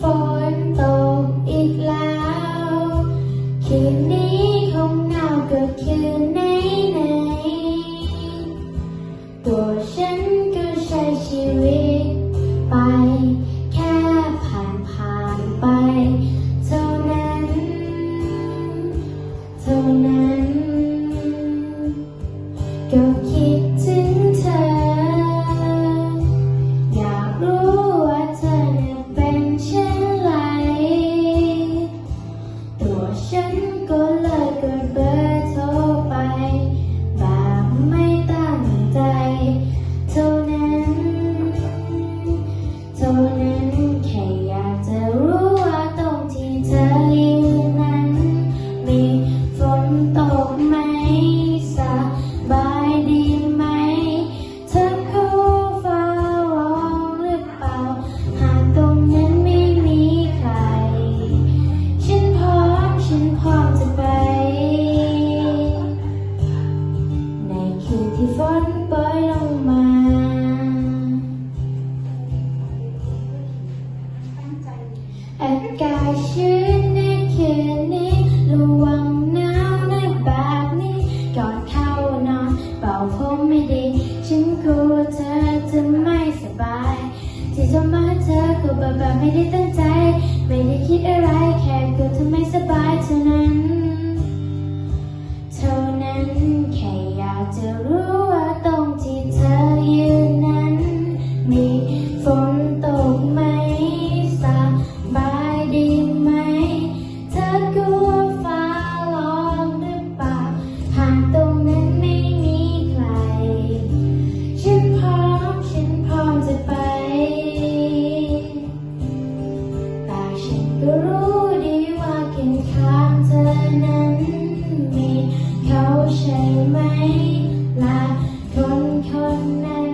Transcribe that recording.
ฝนตกอีกแล้ว คืนนี้คงหนาวเกิขึ้น อากาศชื้นในคืนนี้ ระวังนาวในแบบนี้ ก่อนเข้านอนเป่าผมไม่ดี ฉันกลัเธอจะไม่สบาย ที่จะมาเธอก็แบบไม่ได้ตั้งใจ ไม่ได้คิดอะไรางเธอนั้นมีเขาใช่ไหมลาคนคนนั้น